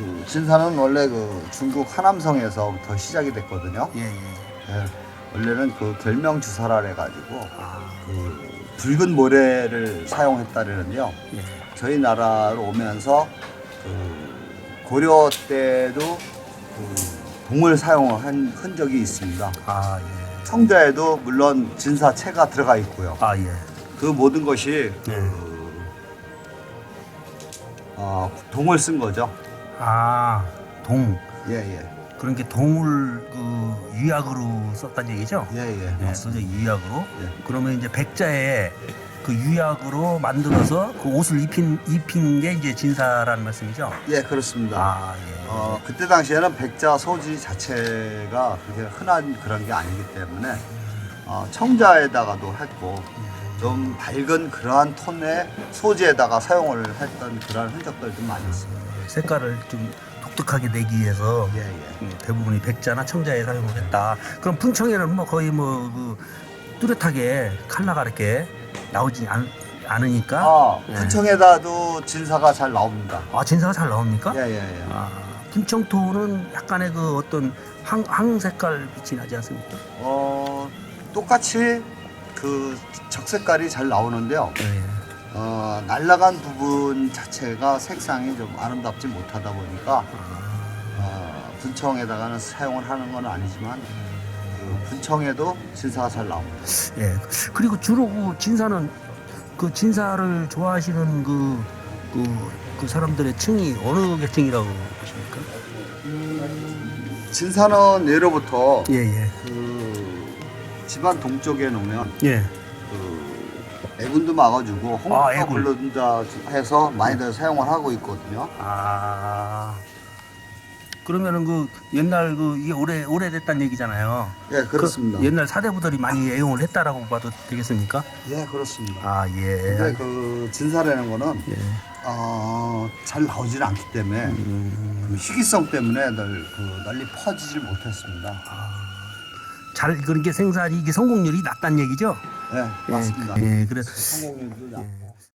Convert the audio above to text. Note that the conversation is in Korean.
그 진사는 원래 그 중국 하남성에서부터 시작이 됐거든요. 예, 예. 예, 원래는 그 결명 주사라 해가지고 아, 그 붉은 모래를 사용했다는데요. 예. 저희 나라로 오면서 그 고려 때도 그 동을 사용한 흔적이 있습니다. 아, 예. 청자에도 물론 진사체가 들어가 있고요. 아, 예. 그 모든 것이 네. 그 어, 동을 쓴 거죠. 아, 동. 예, 예. 그런 게 동을 그 유약으로 썼다는 얘기죠? 예, 예. 네, 맞습니다. 소재 유약으로. 예. 그러면 이제 백자에 그 유약으로 만들어서 그 옷을 입힌 입힌 게 이제 진사라는 말씀이죠? 예, 그렇습니다. 아, 예. 어, 그때 당시에는 백자 소지 자체가 그렇게 흔한 그런 게 아니기 때문에 어, 청자에다가도 했고 좀 밝은 그러한 톤의 소지에다가 사용을 했던 그런 흔적들 좀 많이 있습니다. 색깔을 좀 독특하게 내기 위해서 예, 예. 음, 대부분이 백자나 청자에 사용을 했다. 그럼 pun청에는 뭐 거의 뭐 그 뚜렷하게 컬러가 이렇게 나오지 않, 않으니까 아, 예. 분청에다도 진사가 잘 나옵니다. 아 진사가 잘 나옵니까? 예, 예, 예. 아, 분청토는 약간의 그 어떤 항, 항 색깔 빛이 나지 않습니까? 어, 똑같이 그 적색깔이 잘 나오는데요. 예. 어, 날라간 부분 자체가 색상이 좀 아름답지 못하다 보니까 어, 분청에다가는 사용을 하는 건 아니지만 그 분청에도 진사가 잘 나옵니다. 예. 그리고 주로 그 진사는 그 진사를 좋아하시는 그, 그, 그 사람들의 층이 어느 계층이라고 보십니까? 진사는 예로부터 예, 예. 그 집안 동쪽에 놓으면 예. 그 애군도 막아주고 아, 홍합도 애군. 불른다 해서 많이들 사용을 하고 있거든요. 아. 그러면은 그 옛날 그 이게 오래 오래됐다는 얘기잖아요. 예, 그렇습니다. 그 옛날 사대부들이 많이 애용을 했다라고 봐도 되겠습니까? 예, 그렇습니다. 아 예. 근데 그 진사라는 거는 예. 어, 잘 나오질 않기 때문에 음, 그 희귀성 때문에 널, 그 널리 퍼지질 못했습니다. 잘 그런 게 생산이 이게 성공률이 낮다는 얘기죠? 예, 맞습니다. 예, 그래. 성공률도 낮고.